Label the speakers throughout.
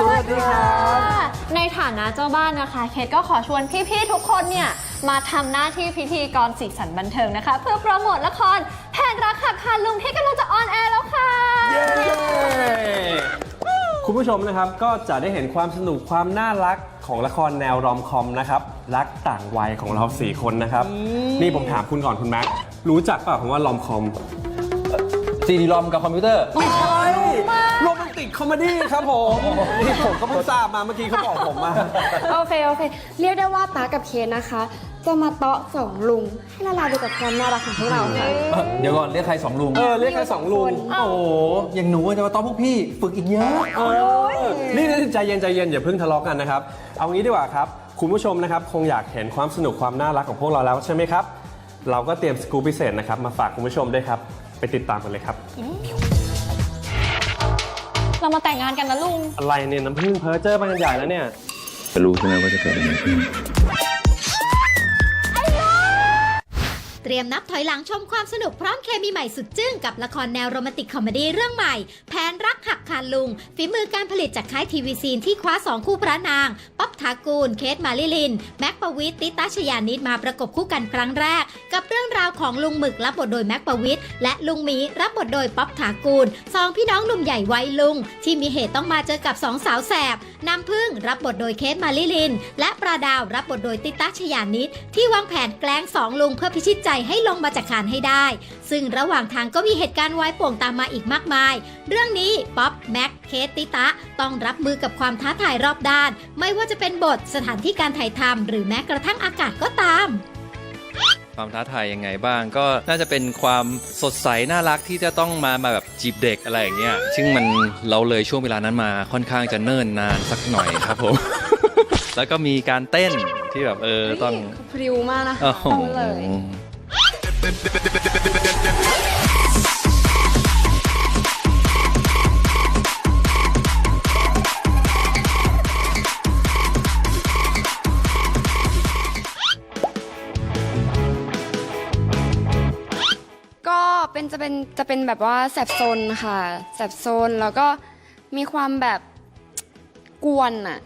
Speaker 1: สวัสดีครับ
Speaker 2: ในฐานะเจ้าบ้านนะคะ เคทก็ขอชวนพี่ๆทุกคนเนี่ย มาทำหน้าที่พิธีกรสีสันบันเทิงนะคะ เพื่อโปรโมทละครแผนรักหักคาลุงที่กำลังจะออนแอร์แล้วค่ะ
Speaker 1: คุณผู้ชมนะครับก็จะได้เห็นความสนุกความน่ารักของละครแนวรอมคอมนะครับรักต่างวัยของเราสี่คนนะครับ นี่ผมถามคุณก่อนคุณแม็กรู้จักเปล่าคำว่ารอมคอม
Speaker 3: ซีดีรอมกับคอมพิวเตอร์
Speaker 1: ไม่ใช่ โรแมนติกคอมเมดี้ครับผมนี่ผมก็เพิ่งทราบมาเมื่อกี้เขาบอกผมมา
Speaker 4: โอเค โอเค เรียกได้ว่าตากับเคนนะคะ จะมาเตาะสองลุง ให้ละลายไปกับความน่ารักของพวกเราค่ะ
Speaker 3: เดี๋ยวก่อนเรียกใครสองลุง
Speaker 1: เออเรียกแค่สองลุง
Speaker 3: โอ้โหอย่างหนูจะมาต้อนพวกพี่ฝึกอีกเยอะ
Speaker 1: เออนี่นี่ใจเย็นใจเย็นอย่าเพิ่งทะเลาะกันนะครับ เอางี้ดีกว่าครับ คุณผู้ชมนะครับคงอยากเห็นความสนุกความน่ารักของพวกเราแล้วใช่ไหมครับ เราก็เตรียมสกู๊ปพิเศษนะครับมาฝากคุณผู้ชมด้วยครับ ไปติดตามกันเลยครับ
Speaker 2: เรามาแต่งงานกันนะลุง
Speaker 1: อะไรเนี่ยน้ำผึ้งเพอเจอร์มากันใหญ่แล้วเนี่ย
Speaker 5: จะรู้ใช่ไหมว่าจะเกิดอะไรขึ้น
Speaker 6: เตรียมนับถอยหลังชมความสนุกพร้อมเคมีใหม่สุดจึ้งกับละครแนวโรแมนติกคอมเมดี้เรื่องใหม่ แผนรักหักคานลุง ฝีมือการผลิตจากค่ายทีวีซีนที่คว้าสองคู่พระนางป๊อบ ถากูล เคทมาลิลิน แม็กปวิตติตาชยานิดมาประกบคู่กันครั้งแรก กับเรื่องราวของลุงหมึกรับบทโดยแม็กปวิตและลุงหมีรับบทโดยป๊อบถากูลสองพี่น้องหนุ่มใหญ่วัยลุง ที่มีเหตุต้องมาเจอกับสองสาวแสบน้ำพึ่งรับบทโดยเคทมาลิลิน และปราดาวรับบทโดยติตาชยานิดที่วางแผนแกล้งสองลุงเพื่อพิชิตใจให้ลงมาจากคานให้ได้ ซึ่งระหว่างทางก็มีเหตุการณ์วายป่วงตามมาอีกมากมาย เรื่องนี้ป๊อปแม็กเคสติตะต้องรับมือกับความท้าทายรอบด้าน ไม่ว่าจะเป็นบทสถานที่การถ่ายทำหรือแม้กระทั่งอากาศก็ตาม
Speaker 7: ความท้าทายยังไงบ้าง ก็น่าจะเป็นความสดใสน่ารักที่จะต้องมามาแบบจีบเด็กอะไรอย่างเงี้ยซึ่งมันเราเลยช่วงเวลานั้นมาค่อนข้างจะเนิ่นนานสักหน่อยครับผม แล้วก็มีการเต้นที่แบบเออต้อง
Speaker 4: พริวมากนะคะ
Speaker 7: โอ้โห
Speaker 4: พูดเลย เป็นจะเป็นจะเป็นแบบว่าแสบโซนค่ะแสบโซนแล้วก็มีความแบบกวนอะ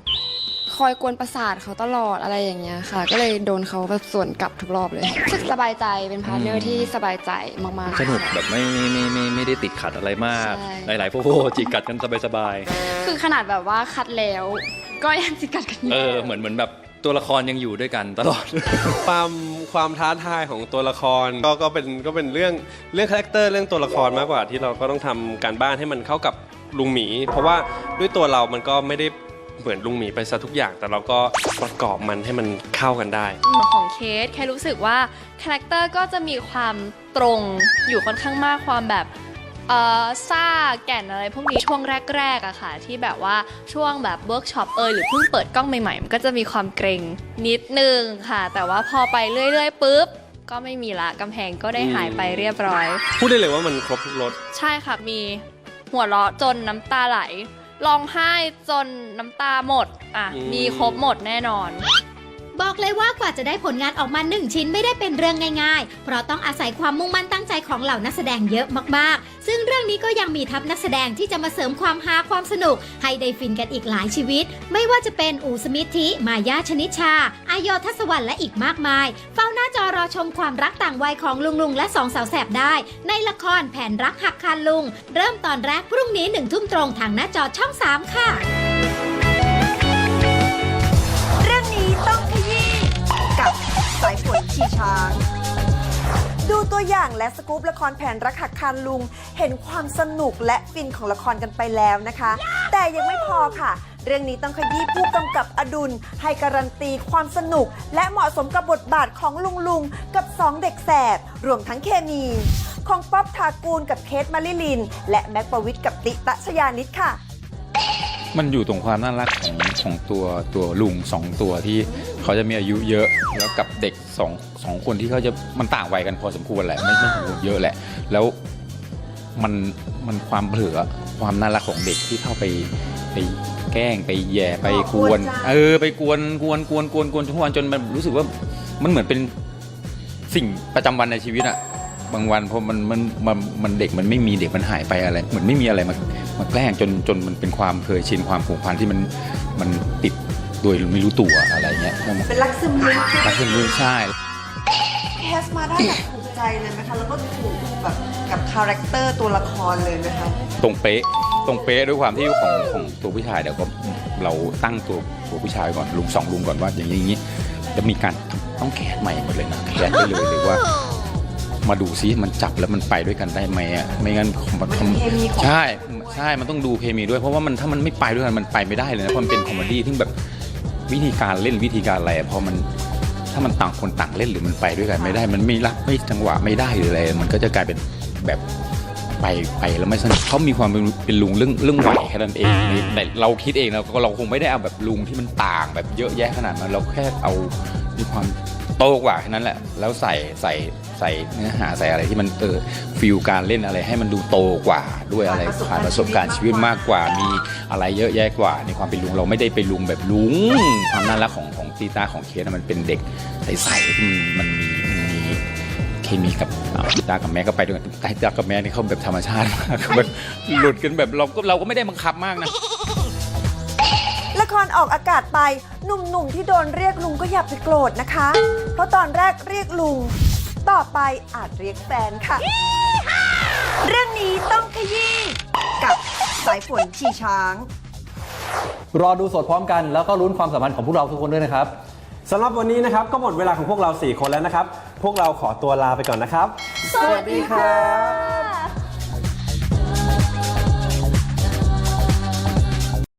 Speaker 4: คอยกวนประสาทเขาตลอดอะไรอย่างเงี้ยค่ะ ก็เลยโดนเขาแบบสวนกลับทุกรอบเลยรู้สึกสบายใจเป็นพาร์ทเนอร์ที่สบายใจมากๆ
Speaker 7: สนุกแบบไม่ไม่ไม่ไม่ไม่ได้ติดขัดอะไรมาก
Speaker 4: ใช่
Speaker 7: หลายๆพวกจิกกัดกันสบาย
Speaker 4: คือขนาดแบบว่าคัดแล้ว ก็ยังจิกัดกันอยู่
Speaker 7: ๆเออเหมือนเหมือนแบบ ตัวละครยังอยู่ด้วยกันตลอด
Speaker 1: ความความท้าทายของตัวละครก็ก็เป็นก็เป็นเรื่องเรื่องคาแรคเตอร์เรื่องตัวละครมากกว่าที่เราก็ต้องทำการบ้านให้มันเข้ากับลุงหมี เพราะว่าด้วยตัวเรามันก็ไม่ได้เหมือนลุงหมีไปซะทุกอย่าง แต่เราก็ประกอบมันให้มันเข้ากันได้
Speaker 8: ของเคสแค่รู้สึกว่าคาแรคเตอร์ก็จะมีความตรงอยู่ค่อนข้างมากความแบบ เอ่อซ่าแก่นอะไรพวกนี้ช่วงแรกๆอะค่ะ ที่แบบว่าช่วงแบบเวิร์กช็อปเอยหรือเพิ่งเปิดกล้องใหม่ๆ มันก็จะมีความเกรงนิดนึงค่ะ แต่ว่าพอไปเรื่อยๆปุ๊บ ก็ไม่มีละกำแพงก็ได้หายไปเรียบร้อย
Speaker 1: พูดได้เลยว่ามันครบทุกรส
Speaker 8: ใช่ค่ะมีหัวเราะจนน้ำตาไหลร้องไห้จนน้ำตาหมดอะมีครบหมดแน่นอน
Speaker 6: บอกเลยว่ากว่าจะได้ผลงานออกมาหนึ่งชิ้นไม่ได้เป็นเรื่องง่ายๆ เพราะต้องอาศัยความมุ่งมั่นตั้งใจของเหล่านักแสดงเยอะมากๆ ซึ่งเรื่องนี้ก็ยังมีทัพนักแสดงที่จะมาเสริมความฮาความสนุก ให้ได้ฟินกันอีกหลายชีวิต ไม่ว่าจะเป็นอูสมิทธิ มายาชนิชา อายโยทัศวรรณและอีกมากมาย เฝ้าหน้าจอรอชมความรักต่างวัยของลุงลุงๆและสองสาวแสบได้ ในละครแผนรักหักคานลุง เริ่มตอนแรกพรุ่งนี้หนึ่งทุ่มตรงทางหน้าจอช่อง 3 ค่ะ
Speaker 9: ตัวอย่างและสกู๊ปละครแผนรักหักคานลุง เห็นความสนุกและฟินของละครกันไปแล้วนะคะ แต่ยังไม่พอค่ะ เรื่องนี้ต้องขยี้ผู้กำกับอดุล ให้การันตีความสนุก และเหมาะสมกับบทบาทของลุงลุงกับสองเด็กแสบรวมทั้งเคมีของป๊อบทากูลกับเคทมาริลิน และแม็กประวิทย์กับติตะชยานิดค่ะ
Speaker 5: มันอยู่ตรงความน่ารักของของตัวตัวลุงสองตัวที่เขาจะมีอายุเยอะแล้วกับเด็ก สองสองคนที่เขาจะมันต่างวัยกันพอสมควรแหละ ไม่ไม่สมควรเยอะแหละ แล้วมันมันความเผลอความน่ารักของเด็กที่เข้าไปไปแกล้งไปแย่ไปกวน
Speaker 9: กวนใจ
Speaker 5: เออ ไปกวนกวนกวนกวนกวนทุกวันจนมันรู้สึกว่ามันเหมือนเป็นสิ่งประจำวันในชีวิตอะบางวันพอมันมันมันมันเด็กมันไม่มีเด็กมันหายไปอะไร เหมือนไม่มีอะไรมามาแกล้งจนจนมันเป็นความเคยชินความผูกพันที่มันมันติดโดยไม่รู้ตัว อะไรเงี้ยมัน
Speaker 9: เป็นรักซึมลึก
Speaker 5: รักซึ่งรู้ใช่
Speaker 9: แคสมาได้แบบถูกใจเลยไหมคะแล้วก็ถูกแบบกับคาแรคเตอร์ตัวละครเลยไหมคะ
Speaker 5: ตรงเป๊ะตรงเป๊ะด้วยความที่ของของตัวผู้ชายเดี๋ยวก็เราตั้งตัวตัวผู้ชายก่อนลุงสองลุงก่อนว่าอย่างนี้อย่างนี้จะมีการต้องแคสใหม่หมดเลยนะแคสไปเลยหรือว่ามาดูซิมันจับแล้วมันไปด้วยกันได้ไหมอะไม่งั้นมัน
Speaker 9: มันเคมีของ
Speaker 5: ใช่ใช่มันต้องดูเคมีด้วยเพราะว่ามันถ้ามันไม่ไปด้วยกันมันไปไม่ได้เลยนะเพราะมันเป็นคอมเมดี้ที่แบบ วิธีการเล่นวิธีการอะไรพอมันถ้ามันต่างคนต่างเล่นหรือมันไปด้วยกันไม่ได้ มันไม่รักไม่จังหวะไม่ได้หรืออะไรมันก็จะกลายเป็นแบบไปไปแล้วไม่สนุกเขามีความเป็นเป็นลุงเรื่องเรื่องไหวแค่นั้นเองแต่เราคิดเองเราก็เราคงไม่ได้เอาแบบลุงที่มันต่างแบบเยอะแยะขนาดนั้นเราแค่เอามีความ โตกว่าแค่นั้นแหละ แล้วใส่ใส่ใส่เนื้อหาใส่อะไรที่มันเออฟิลการเล่นอะไรให้มันดูโตกว่าด้วยอะไรผ่านประสบการณ์ชีวิตมากกว่ามีอะไรเยอะแยะกว่า ในความเป็นลุงเราไม่ได้ไปลุงแบบลุงความน่ารักของของตีตาของเคสนะมันเป็นเด็กใสๆที่มันมีมีเคมีกับตีตากับแม่ก็ไปด้วยกันตีตากับแม่นี่เขาแบบธรรมชาติมากแบบหลุดกันแบบเราก็เราก็ไม่ได้บังคับมากนะ
Speaker 9: ละครออกอากาศไป หนุ่มๆที่โดนเรียกลุงก็อย่าไปโกรธนะคะ เพราะตอนแรกเรียกลุง ต่อไปอาจเรียกแฟนค่ะ เรื่องนี้ต้องขยี้กับสายฝนชีช้าง
Speaker 3: รอดูสดพร้อมกันแล้วก็ลุ้นความสัมพันธ์ของพวกเราทุกคนด้วยนะครับ
Speaker 1: สำหรับวันนี้นะครับ ก็หมดเวลาของพวกเรา 4 คนแล้วนะครับ พวกเราขอตัวลาไปก่อนนะครับ
Speaker 9: สวัสดีครับ